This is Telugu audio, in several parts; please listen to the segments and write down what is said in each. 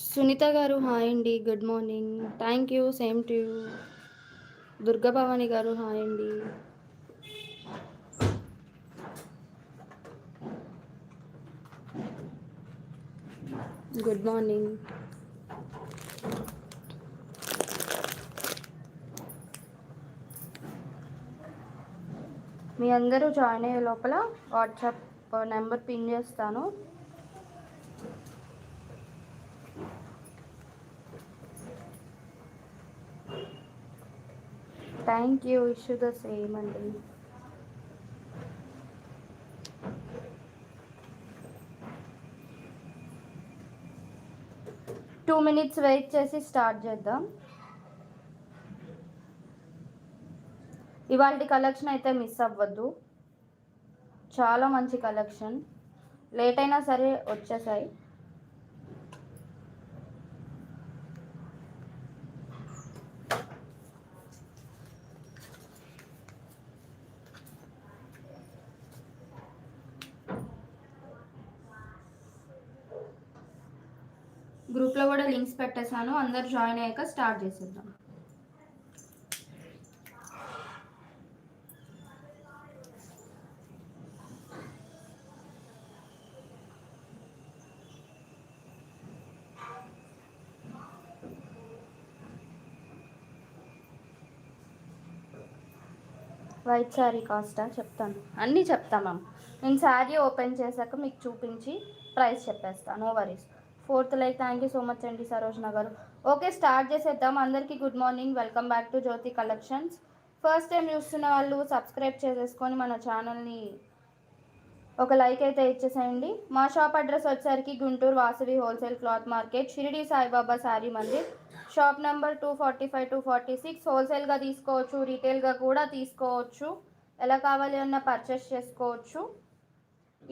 సునీత గారు హాయ్ అండి good morning. Thank you same to you Durga Bhavani గారు హాయ్ అండి. Good morning. మీ అందరూ జాయిన్ అయ్యే లోపల వాట్సాప్ నెంబర్ పిన్ చేస్తాను. Thank you wish you the same అండి. టూ మినిట్స్ వెయిట్ చేసి స్టార్ట్ చేద్దాం. ఇవాళ కలెక్షన్ అయితే మిస్ అవ్వద్దు. చాలా మంచి కలెక్షన్. లేట్ అయినా సరే వచ్చేసాయి గ్రూప్లో కూడా లింక్స్ పెట్టేశాను. అందరు జాయిన్ అయ్యాక స్టార్ట్ చేసేద్దాం. వైట్ శారీ కాస్టా చెప్తాను. అన్నీ చెప్తాం మ్యామ్ నేను శారీ ఓపెన్ చేశాక మీకు చూపించి ప్రైస్ చెప్పేస్తాను no worries fourth like. Thank you so much అండి సరోజన గారు ఓకే స్టార్ట్ చేసేద్దాం. అందరికీ good morning welcome back to Jyothi collections first time చూస్తున్న వాళ్ళు సబ్స్క్రైబ్ చేసేసుకొని మన ఛానల్ని ఒక లైక్ అయితే ఇచ్చేసేయండి. మా షాప్ అడ్రస్ వచ్చేసరికి Guntur Vasavi wholesale cloth market Shirdi Sai Baba sari Mandir. Shop number two forty five two forty six హోల్సేల్గా తీసుకోవచ్చు రీటైల్గా కూడా తీసుకోవచ్చు. ఎలా కావాలి అన్న పర్చేస్ చేసుకోవచ్చు.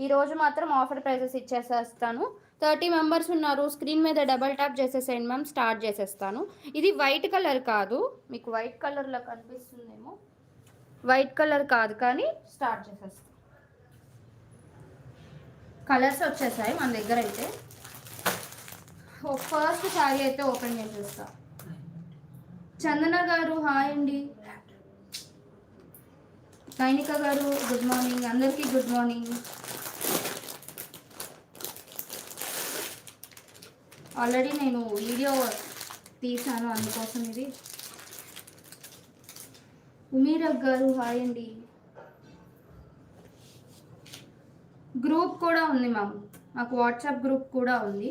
ఈరోజు మాత్రం ఆఫర్ ప్రైజెస్ ఇచ్చేసేస్తాను. థర్టీ మెంబర్స్ ఉన్నారు. స్క్రీన్ మీద డబల్ ట్యాప్ చేసేసేయండి మ్యామ్. స్టార్ట్ చేసేస్తాను. ఇది వైట్ కలర్ కాదు. మీకు వైట్ కలర్లో కనిపిస్తుందేమో. వైట్ కలర్ కాదు కానీ స్టార్ట్ చేసేస్తాను కలర్స్ వచ్చేసాయి మన దగ్గర అయితే. ఫస్ట్ శారీ అయితే ఓపెన్ చేసేస్తా. చందన గారు హాయ్ అండి. సైనిక గారు గుడ్ మార్నింగ్. అందరికీ గుడ్ మార్నింగ్. ఆల్రెడీ నేను వీడియో తీసాను అందుకోసం ఇది. ఉమీరక్ గారు హాయ్ అండి. గ్రూప్ కూడా ఉంది మ్యామ్. మాకు వాట్సాప్ గ్రూప్ కూడా ఉంది.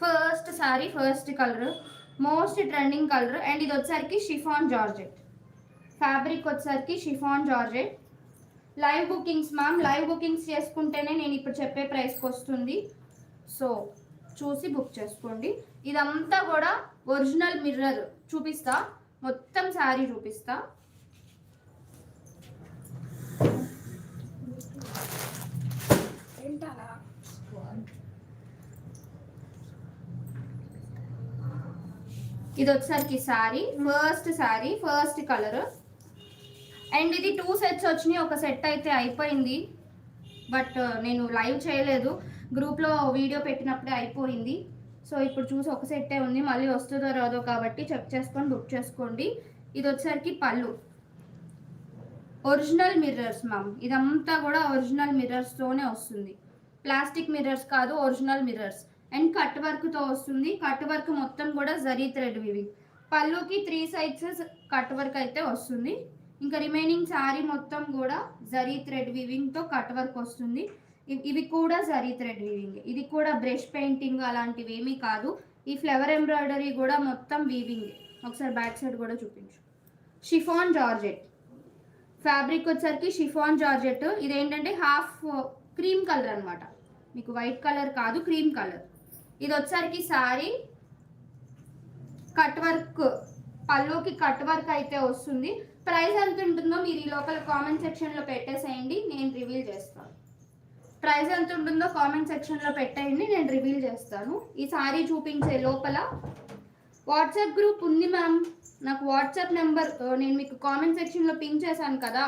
First sorry first colour. Most trending colour. And ఇది వచ్చేసరికి షిఫాన్ జార్జెట్. ఫ్యాబ్రిక్ వచ్చేసరికి chiffon georgette. Live bookings ma'am. Live bookings చేసుకుంటేనే నేను ఇప్పుడు చెప్పే ప్రైస్కి వస్తుంది. సో చూసి బుక్ చేసుకోండి. ఇదంతా కూడా ఒరిజినల్ మిర్రర్. చూపిస్తా. మొత్తం శారీ చూపిస్తా. ఇది వచ్చేసరికి sari. First sari first colour and ఇది టూ సెట్స్ వచ్చినాయి. ఒక సెట్ అయితే అయిపోయింది. బట్ నేను లైవ్ చేయలేదు. గ్రూప్లో వీడియో పెట్టినప్పుడే అయిపోయింది. సో ఇప్పుడు చూసి ఒక సెట్టే ఉంది. మళ్ళీ వస్తుందో రాదో కాబట్టి చెక్ చేసుకొని బుక్ చేసుకోండి. ఇది వచ్చేసరికి పళ్ళు. Original mirrors ma'am. ఇదంతా కూడా ఒరిజినల్ మిర్రర్స్తోనే వస్తుంది. ప్లాస్టిక్ మిర్రర్స్ కాదు ఒరిజినల్ మిర్రర్స్. అండ్ కట్ వర్క్తో వస్తుంది. కట్ వర్క్ మొత్తం కూడా జరీ థ్రెడ్ వివింగ్. పళ్ళుకి త్రీ సైడ్స్ కట్ వర్క్ అయితే వస్తుంది. ఇంకా రిమైనింగ్ శారీ మొత్తం కూడా జరీ థ్రెడ్ వివింగ్తో కట్ వర్క్ వస్తుంది. ఇవి కూడా జరీ థ్రెడ్ వీవింగ్. ఇది కూడా బ్రష్ పెయింటింగ్ అలాంటివి ఏమీ కాదు. ఈ ఫ్లవర్ ఎంబ్రాయిడరీ కూడా మొత్తం వీవింగ్. ఒకసారి బ్యాక్ సైడ్ కూడా చూపించు. Chiffon georgette. ఫ్యాబ్రిక్ వచ్చరికి షిఫాన్ జార్జెట్. ఇదేంటంటే హాఫ్ క్రీమ్ కలర్ అనమాట మీకు వైట్ కలర్ కాదు క్రీమ్ కలర్. ఇది వచ్చరికి sari. Cut work. పల్లోకి cut work అయితే వస్తుంది. ప్రైస్ ఎంత ఉంటుందో మీరు ఈ లోపల కామెంట్ సెక్షన్లో పెట్టేసేయండి. నేను రివీల్ చేస్తాను. ప్రైస్ ఎంత ఉంటుందో కామెంట్ సెక్షన్లో పెట్టేయండి నేను రివీల్ చేస్తాను. ఈ సారీ చూపించే లోపల వాట్సాప్ గ్రూప్ ఉంది మ్యామ్ నాకు వాట్సాప్ నెంబర్ నేను మీకు కామెంట్ సెక్షన్లో పింక్ చేశాను కదా.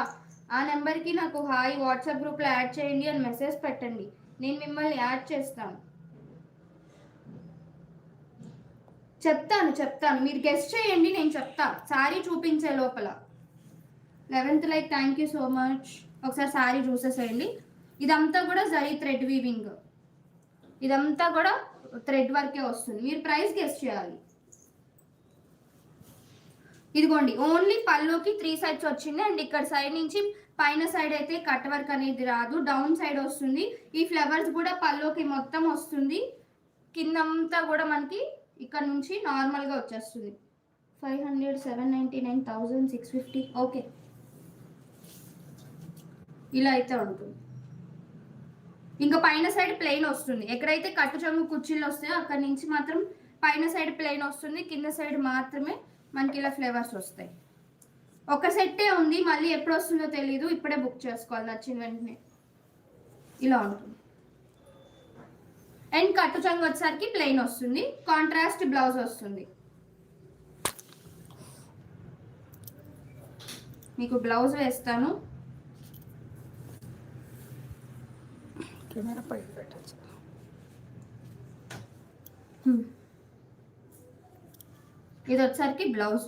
ఆ నెంబర్కి నాకు హాయ్ వాట్సాప్ గ్రూప్లో యాడ్ చేయండి అని మెసేజ్ పెట్టండి. నేను మిమ్మల్ని యాడ్ చేస్తాను. చెప్తాను చెప్తాను. మీరు గెస్ట్ చేయండి నేను చెప్తా. సారీ చూపించే లోపల. Eleventh like thank you so much ఒకసారి సారీ చూసేసేయండి. ఇదంతా కూడా జరీ థ్రెడ్ వీవింగ్. ఇదంతా కూడా థ్రెడ్ వర్కే వస్తుంది. మీరు ప్రైస్ గెస్ట్ చేయాలి. ఇదిగోండి ఓన్లీ పళ్ళుకి త్రీ సైడ్స్ వచ్చింది. అండ్ ఇక్కడ సైడ్ నుంచి పైన సైడ్ అయితే కట్ వర్క్ అనేది రాదు. డౌన్ సైడ్ వస్తుంది. ఈ ఫ్లవర్స్ కూడా పళ్ళుకి మొత్తం వస్తుంది. కిందంతా కూడా మనకి ఇక్కడ నుంచి నార్మల్గా వచ్చేస్తుంది. Five hundred seven ninety nine thousand six fifty. Okay. ఇలా అయితే ఉంటుంది. ఇంకా పైన సైడ్ ప్లెయిన్ వస్తుంది. ఎక్కడైతే కట్టు చెంగు కుర్చీలు వస్తాయో అక్కడ నుంచి మాత్రం పైన సైడ్ ప్లెయిన్ వస్తుంది. కింద సైడ్ మాత్రమే మనకి ఇలా ఫ్లేవర్స్ వస్తాయి. ఒక సెట్టే ఉంది. మళ్ళీ ఎప్పుడు వస్తుందో తెలీదు. ఇప్పుడే బుక్ చేసుకోవాలి. నచ్చిన వెంటనే. ఇలా ఉంటుంది. అండ్ కట్టు చంగు వచ్చేసరికి ప్లెయిన్ వస్తుంది. కాంట్రాస్ట్ బ్లౌజ్ వస్తుంది. మీకు బ్లౌజ్ వేస్తాను. కెమెరా పైన పెట్టచ్చు. ఇది వచ్చేసరికి బ్లౌజ్.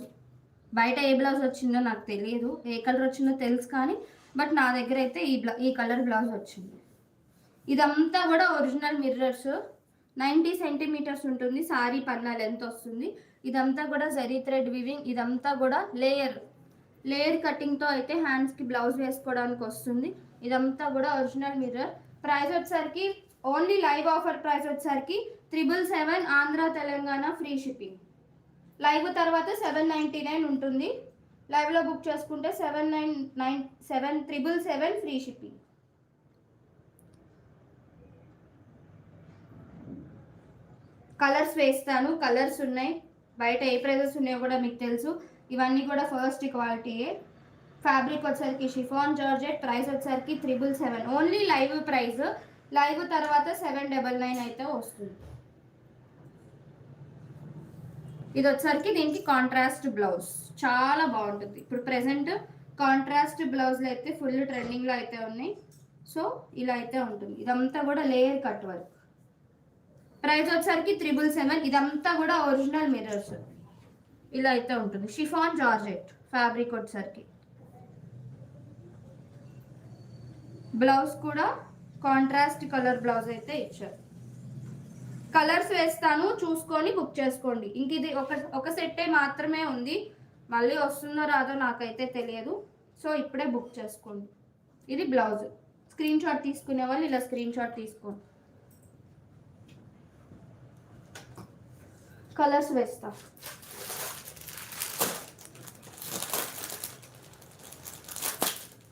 బయట ఏ బ్లౌజ్ వచ్చిందో నాకు తెలియదు. ఏ కలర్ వచ్చిందో తెలుసు కానీ బట్ నా దగ్గర అయితే ఈ బ్లౌ ఈ కలర్ బ్లౌజ్ వచ్చింది. ఇదంతా కూడా ఒరిజినల్ మిర్రర్స్. నైంటీ సెంటీమీటర్స్ ఉంటుంది సారీ పన్నా లెంత్ వస్తుంది. ఇదంతా కూడా జరీ థ్రెడ్ వివింగ్ ఇదంతా కూడా లేయర్. లేయర్ కటింగ్తో అయితే హ్యాండ్స్కి బ్లౌజ్ వేసుకోవడానికి వస్తుంది. ఇదంతా కూడా ఒరిజినల్ మిర్రర్. ప్రైస్ వచ్చేసరికి ఓన్లీ లైవ్ ఆఫర్ ప్రైస్ వచ్చేసరికి triple seven Andhra Telangana free shipping. Live తర్వాత సెవెన్ నైంటీ నైన్ ఉంటుంది. లైవ్లో బుక్ చేసుకుంటే seven nine nine seven triple seven free shipping. Colours వేస్తాను. కలర్స్ ఉన్నాయి. బయట ఏ ప్రైజెస్ ఉన్నాయో కూడా మీకు తెలుసు. ఇవన్నీ కూడా ఫస్ట్ క్వాలిటీయే. ఫ్యాబ్రిక్ వచ్చేసరికి షిఫాన్ జార్జెట్ ప్రైస్ వచ్చేసరికి triple seven only live price live తర్వాత సెవెన్ డబల్ నైన్ అయితే వస్తుంది. ఇది వచ్చేసరికి దీనికి కాంట్రాస్ట్ బ్లౌజ్ చాలా బాగుంటుంది. ఇప్పుడు ప్రెసెంట్ కాంట్రాస్ట్ బ్లౌజ్లు అయితే ఫుల్ ట్రెండింగ్లో అయితే ఉన్నాయి. సో ఇలా అయితే ఉంటుంది. ఇదంతా కూడా లేయర్ కట్ వర్క్ ప్రైస్ వచ్చేసరికి త్రిబుల్ సెవెన్ ఇదంతా కూడా ఒరిజినల్ మిర్రర్స్ ఇలా అయితే ఉంటుంది. షిఫాన్ జార్జెట్ ఫ్యాబ్రిక్ వచ్చేసరికి. బ్లౌజ్ కూడా కాంట్రాస్ట్ కలర్ బ్లౌజ్ అయితే ఇచ్చారు. కలర్స్ వేస్తాను చూసుకొని బుక్ చేసుకోండి. ఇంక ఇది ఒక ఒక సెట్టే మాత్రమే ఉంది. మళ్ళీ వస్తుందో రాదో నాకైతే తెలియదు. సో ఇప్పుడే బుక్ చేసుకోండి. ఇది బ్లౌజ్ స్క్రీన్ షాట్ తీసుకునే వాళ్ళు ఇలా స్క్రీన్ షాట్ తీసుకోండి. కలర్స్ వేస్తాను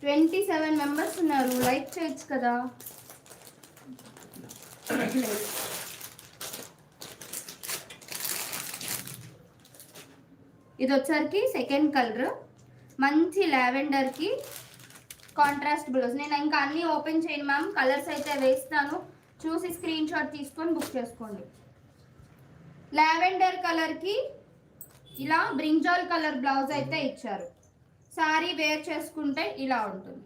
ట్వంటీ సెవెన్ మెంబర్స్ ఉన్నారు. లైక్ చేయొచ్చు కదా. ఇది వచ్చరికి సెకండ్ కలర్. మంచి లావెండర్కి కాంట్రాస్ట్ బ్లౌజ్ నేను ఇంకా అన్నీ ఓపెన్ చేయను మ్యామ్. కలర్స్ అయితే వేస్తాను. చూసి స్క్రీన్ షాట్ తీసుకొని బుక్ చేసుకోండి. లావెండర్ కలర్కి ఇలా బ్రింజాల్ కలర్ బ్లౌజ్ అయితే ఇచ్చారు. సారీ వేర్ చేసుకుంటే ఇలా ఉంటుంది.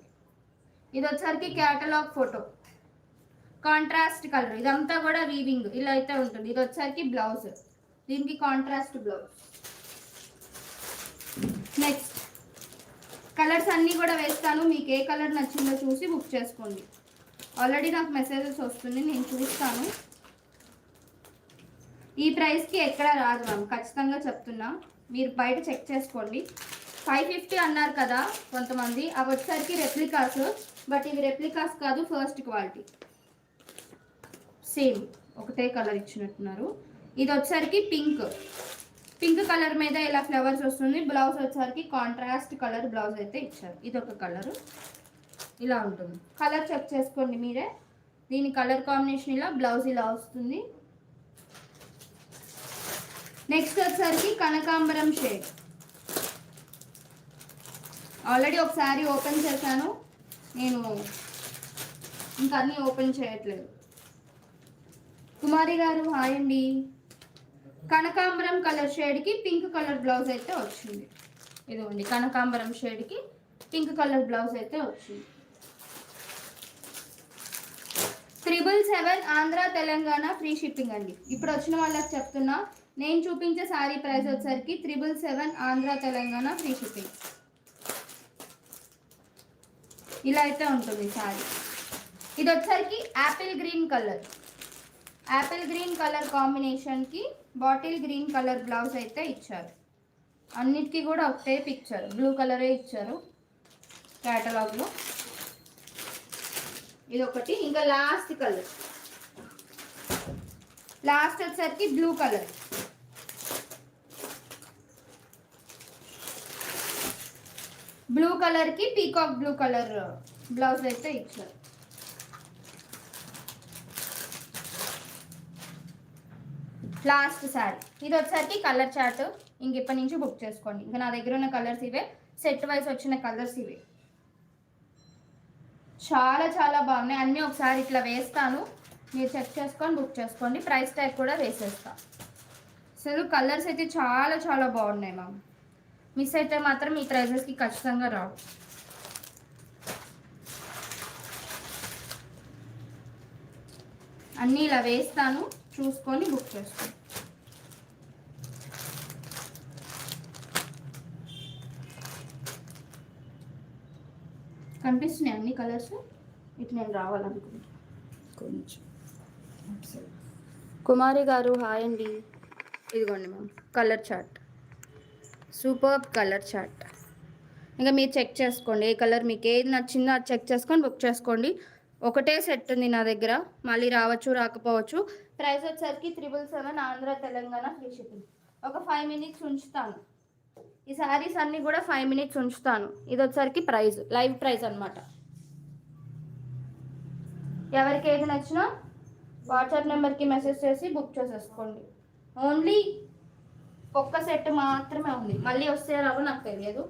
ఇది వచ్చరికి క్యాటలాగ్ ఫోటో కాంట్రాస్ట్ కలర్ ఇదంతా కూడా వీవింగ్ ఇలా అయితే ఉంటుంది. ఇది వచ్చరికి బ్లౌజ్ దీనికి కాంట్రాస్ట్ బ్లౌజ్ నెక్స్ట్ కలర్స్ అన్నీ కూడా వేస్తాను. మీకు ఏ కలర్ నచ్చిందో చూసి బుక్ చేసుకోండి. ఆల్రెడీ నాకు మెసేజెస్ వస్తుంది నేను చూస్తాను. ఈ ప్రైస్కి ఎక్కడ రాదు మ్యామ్ ఖచ్చితంగా చెప్తున్నా. మీరు బయట చెక్ చేసుకోండి. ఫైవ్ ఫిఫ్టీ అన్నారు కదా కొంతమంది అవి వచ్చేసరికి రెప్లికాస్ బట్ ఇవి రెప్లికాస్ కాదు ఫస్ట్ క్వాలిటీ సేమ్ ఒకటే కలర్ ఇచ్చినట్టున్నారు. ఇది వచ్చేసరికి పింక్ పింక్ కలర్ మీద ఇలా ఫ్లవర్స్ వస్తుంది. బ్లౌజ్ వచ్చేసరికి కాంట్రాస్ట్ కలర్ బ్లౌజ్ అయితే ఇచ్చారు. ఇది ఒక కలరు ఇలా ఉంటుంది. కలర్ చెక్ చేసుకోండి మీరే. దీని కలర్ కాంబినేషన్ ఇలా బ్లౌజ్ ఇలా వస్తుంది. నెక్స్ట్ వచ్చేసరికి కనకాంబరం షేడ్ ఆల్రెడీ ఒకసారి ఓపెన్ చేశాను. నేను ఇంకా అన్నీ ఓపెన్ చేయట్లేదు. కుమారి గారు హాయ్ అండి. కనకాంబరం కలర్ షేడ్కి పింక్ కలర్ బ్లౌజ్ అయితే వచ్చింది. ఇదిగోండి కనకాంబరం షేడ్కి పింక్ కలర్ బ్లౌజ్ అయితే వచ్చింది. Triple triple seven Andhra Telangana free shipping అండి. ఇప్పుడు వచ్చిన వాళ్ళకి చెప్తున్నా నేను చూపించే శారీ ప్రైస్ వచ్చేసరికి triple seven Andhra Telangana free shipping. ఇలా అయితే ఉంటుంది శారీ ఇది వచ్చరికి apple green colour. Apple green colour కాంబినేషన్కి బాటిల్ గ్రీన్ కలర్ బ్లౌజ్ అయితే ఇచ్చారు. అన్నిటికీ కూడా ఒకటే పిక్చర్. బ్లూ కలరే ఇచ్చారు క్యాటలాగ్లో. ఇది ఒకటి ఇంకా లాస్ట్ కలర్. లాస్ట్ వచ్చేసరికి బ్లూ కలర్. బ్లూ కలర్కి పీకాక్ బ్లూ కలర్ బ్లౌజ్ అయితే ఇచ్చారు. లాస్ట్ శారీ ఇది వచ్చేసరికి కలర్ చార్ట్ ఇంక ఇప్పటి నుంచి బుక్ చేసుకోండి. ఇంకా నా దగ్గర ఉన్న కలర్స్ ఇవే. సెట్ వైజ్ వచ్చిన కలర్స్ ఇవే. చాలా చాలా బాగున్నాయి. అన్నీ ఒకసారి ఇట్లా వేస్తాను. మీరు చెక్ చేసుకొని బుక్ చేసుకోండి. ప్రైస్ ట్యాగ్ కూడా వేసేస్తా. అసలు కలర్స్ అయితే చాలా చాలా బాగున్నాయి మ్యామ్ మిస్ అయితే మాత్రం ఈ ప్రైజెస్కి ఖచ్చితంగా రావు. అన్నీ ఇలా వేస్తాను. చూసుకొని బుక్ చేసుకోండి కనిపిస్తున్నాయి అన్ని కలర్స్? ఇటు నేను రావాలనుకుంటున్నాను కొంచెం. కుమారి గారు హాయ్ అండి. ఇదిగోండి ma'am colour chart. Super colour chart. ఇంకా మీరు చెక్ చేసుకోండి. ఏ కలర్ మీకు ఏది నచ్చిందో అది చెక్ చేసుకొని బుక్ చేసుకోండి. ఒకటే సెట్ ఉంది నా దగ్గర. మళ్ళీ రావచ్చు రాకపోవచ్చు. ప్రైస్ వచ్చేసరికి triple seven Andhra Telangana free shipping. ఒక ఫైవ్ మినిట్స్ ఉంచుతాను. ఈ శారీస్ అన్నీ కూడా ఫైవ్ మినిట్స్ ఉంచుతాను. ఇది వచ్చేసరికి ప్రైజ్ లైవ్ ప్రైజ్ అనమాట ఎవరికి ఏది నచ్చినా వాట్సాప్ నెంబర్కి మెసేజ్ చేసి బుక్ చేసేసుకోండి. ఓన్లీ ఒక్క సెట్ మాత్రమే ఉంది. మళ్ళీ వస్తే రావో నాకు తెలియదు.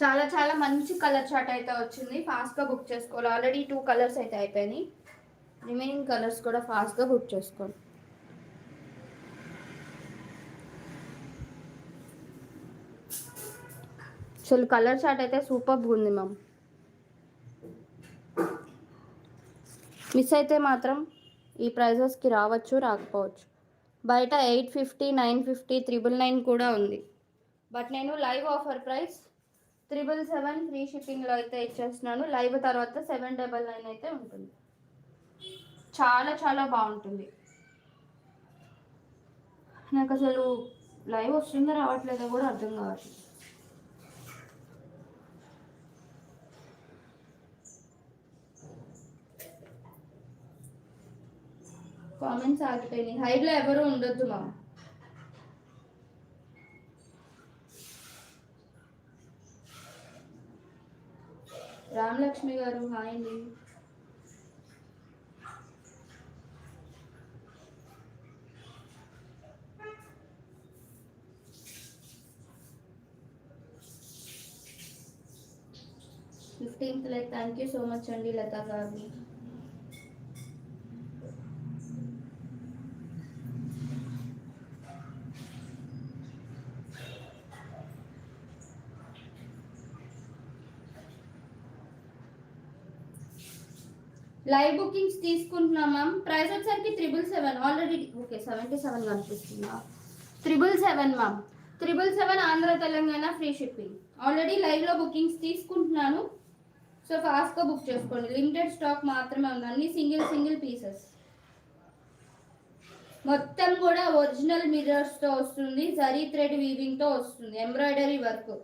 చాలా చాలా మంచి కలర్ చార్ట్ అయితే వచ్చింది. ఫాస్ట్గా బుక్ చేసుకోవాలి. ఆల్రెడీ టూ కలర్స్ అయితే అయిపోయినాయి. రిమైనింగ్ కలర్స్ కూడా ఫాస్ట్గా బుక్ చేసుకోండి అసలు కలర్ చార్ట్ అయితే సూపర్ ఉంది మ్యామ్ మిస్ అయితే మాత్రం ఈ ప్రైజెస్కి రావచ్చు రాకపోవచ్చు. బయట eight fifty nine fifty triple nine కూడా ఉంది. బట్ నేను live offer price triple seven free షిప్పింగ్లో అయితే ఇచ్చేస్తున్నాను. లైవ్ తర్వాత సెవెన్ డబల్ నైన్ అయితే ఉంటుంది. చాలా చాలా బాగుంటుంది. నాకు అసలు లైవ్ వస్తుందో రావట్లేదో కూడా అర్థం కావట్లేదు. కామెంట్స్ ఆగిపోయినాయి. హైట్లో ఎవరు ఉండొద్దు మా రామలక్ష్మి గారు హాయ్ అండి. Fifteenth like thank you so much అండి లతా గారు. లైవ్ బుకింగ్స్ తీసుకుంటున్నాం మ్యామ్. ప్రైస్ వచ్చేసరికి triple seven already okay seventy seven కనిపిస్తుందా? Triple seven ma'am. Triple seven Andhra Telangana free shipping already లైవ్లో బుకింగ్స్ తీసుకుంటున్నాను. సో ఫాస్ట్గా బుక్ చేసుకోండి. లిమిటెడ్ స్టాక్ మాత్రమే ఉంది. అన్ని సింగిల్ సింగిల్ పీసెస్ మొత్తం కూడా ఒరిజినల్ మిర్రర్స్తో వస్తుంది. జరీ థ్రెడ్ వీవింగ్తో వస్తుంది. ఎంబ్రాయిడరీ వర్క్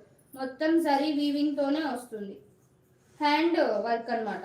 మొత్తం జరీ వీవింగ్తోనే వస్తుంది. హ్యాండ్ వర్క్ అన్నమాట.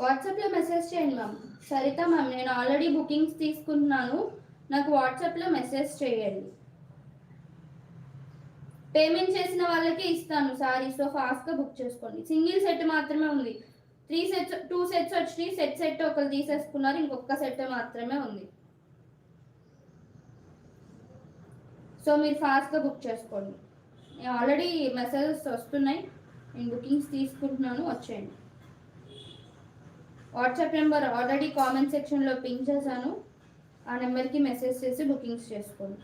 వాట్సాప్లో మెసేజ్ చేయండి మ్యామ్. సరిత మ్యామ్ నేను ఆల్రెడీ బుకింగ్స్ తీసుకుంటున్నాను. నాకు వాట్సాప్లో మెసేజ్ చేయండి. పేమెంట్ చేసిన వాళ్ళకి ఇస్తాను సారీ. సో ఫాస్ట్గా బుక్ చేసుకోండి. సింగిల్ సెట్ మాత్రమే ఉంది. త్రీ సెట్స్ టూ సెట్స్ వచ్చినాయి. సెట్ సెట్ ఒకరు తీసేసుకున్నారు. ఇంకొక సెట్ మాత్రమే ఉంది. సో మీరు ఫాస్ట్గా బుక్ చేసుకోండి. ఆల్రెడీ మెసేజెస్ వస్తున్నాయి. నేను బుకింగ్స్ తీసుకుంటున్నాను. వచ్చేయండి. వాట్సాప్ నెంబర్ ఆల్రెడీ కామెంట్ సెక్షన్లో పింక్ చేశాను. ఆ నెంబర్కి మెసేజ్ చేసి బుకింగ్స్ చేసుకోండి.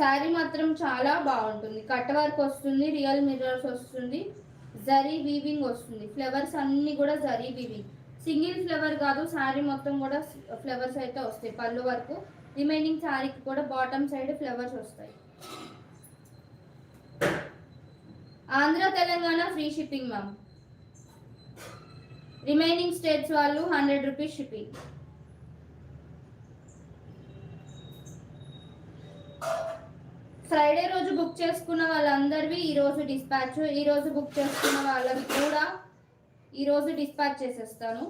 శారీ మాత్రం చాలా బాగుంటుంది. కట్ వర్క్ వస్తుంది రియల్ మిర్రర్స్ వస్తుంది జరీ వీవింగ్ వస్తుంది. ఫ్లవర్స్ అన్నీ కూడా జరీ వీవింగ్. సింగిల్ ఫ్లవర్ కాదు శారీ మొత్తం కూడా ఫ్లవర్స్ అయితే వస్తాయి పళ్ళు వరకు. రిమైనింగ్ శారీకి కూడా బాటమ్ సైడ్ ఫ్లవర్స్ వస్తాయి. Andhra Telangana free shipping ma'am. Remaining states వాళ్ళు హండ్రెడ్ రూపీస్ షిప్పింగ్. ఫ్రైడే రోజు బుక్ చేసుకున్న వాళ్ళందరివి ఈ రోజు డిస్పాచ్ ఈరోజు బుక్ చేసుకున్న వాళ్ళవి కూడా ఈరోజు డిస్పాచ్ చేసేస్తాను.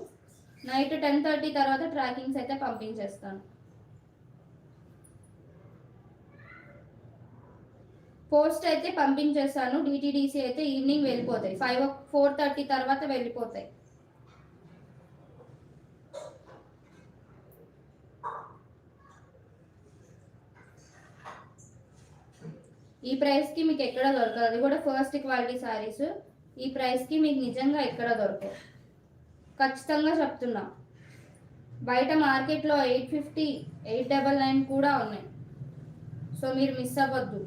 నైట్ టెన్ థర్టీ తర్వాత ట్రాకింగ్స్ అయితే పంపించేస్తాను. పోస్ట్ అయితే పంపించేస్తాను. డిటీడీసీ అయితే ఈవినింగ్ వెళ్ళిపోతాయి. ఫైవ్ ఫోర్ థర్టీ తర్వాత వెళ్ళిపోతాయి. ఈ ప్రైస్కి మీకు ఎక్కడ దొరకదు. అది కూడా ఫస్ట్ క్వాలిటీ శారీస్ ఈ ప్రైస్కి మీకు నిజంగా ఎక్కడ దొరకవు. ఖచ్చితంగా చెప్తున్నా. బయట మార్కెట్లో eight fifty eight double nine కూడా ఉన్నాయి. సో మీరు మిస్ అవ్వద్దు.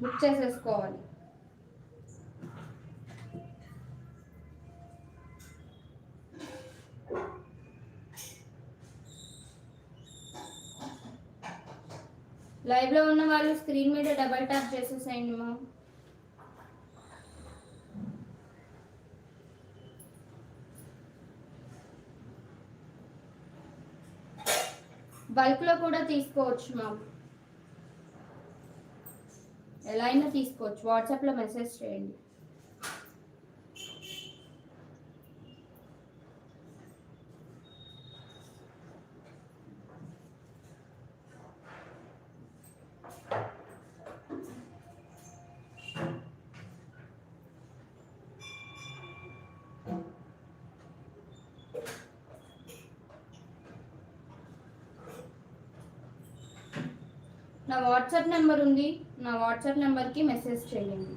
బుక్ చేసేసుకోవాలి. లైవ్లో ఉన్న వాళ్ళు స్క్రీన్ మీద డబల్ ట్యాప్ చేసేసేయండి మా బల్క్లో కూడా తీసుకోవచ్చు మ్యామ్ ఎలా అయినా తీసుకోవచ్చు. వాట్సాప్లో మెసేజ్ చేయండి. నా వాట్సాప్ నెంబర్ ఉంది. నా వాట్సాప్ నెంబర్కి మెసేజ్ చేయండి.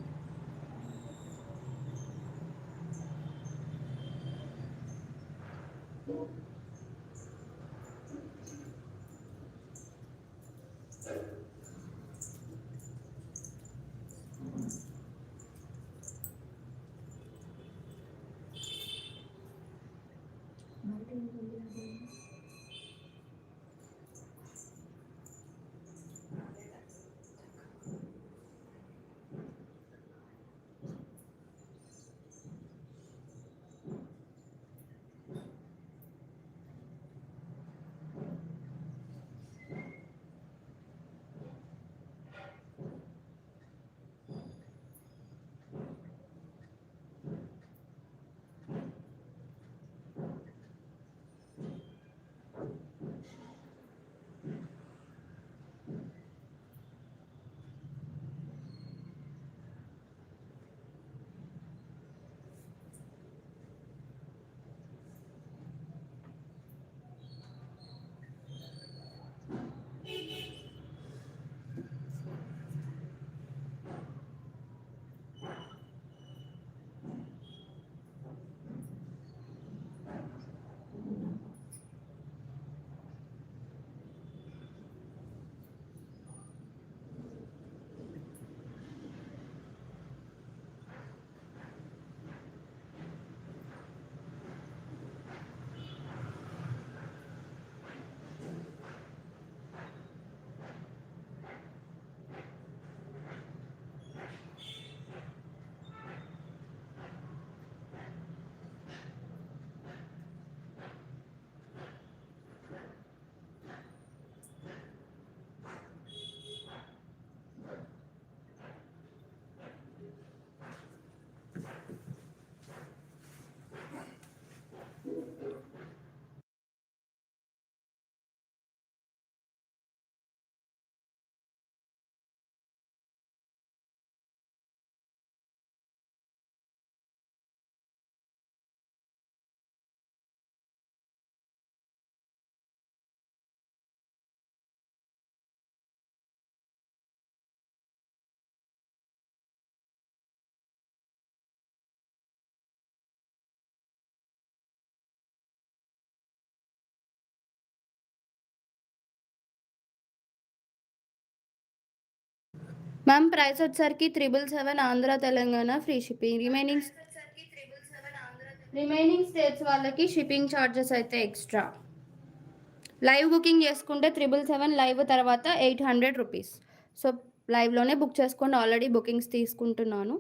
మ్యామ్ ప్రైస్ వచ్చేసరికి triple seven Andhra Telangana free shipping remaining remaining states వాళ్ళకి షిప్పింగ్ ఛార్జెస్ అయితే ఎక్స్ట్రా లైవ్ బుకింగ్ చేసుకుంటే త్రిబుల్ సెవెన్ లైవ్ తర్వాత ఎయిట్ హండ్రెడ్ రూపీస్ సో లైవ్లోనే బుక్ చేసుకోండి. ఆల్రెడీ బుకింగ్స్ తీసుకుంటున్నాను.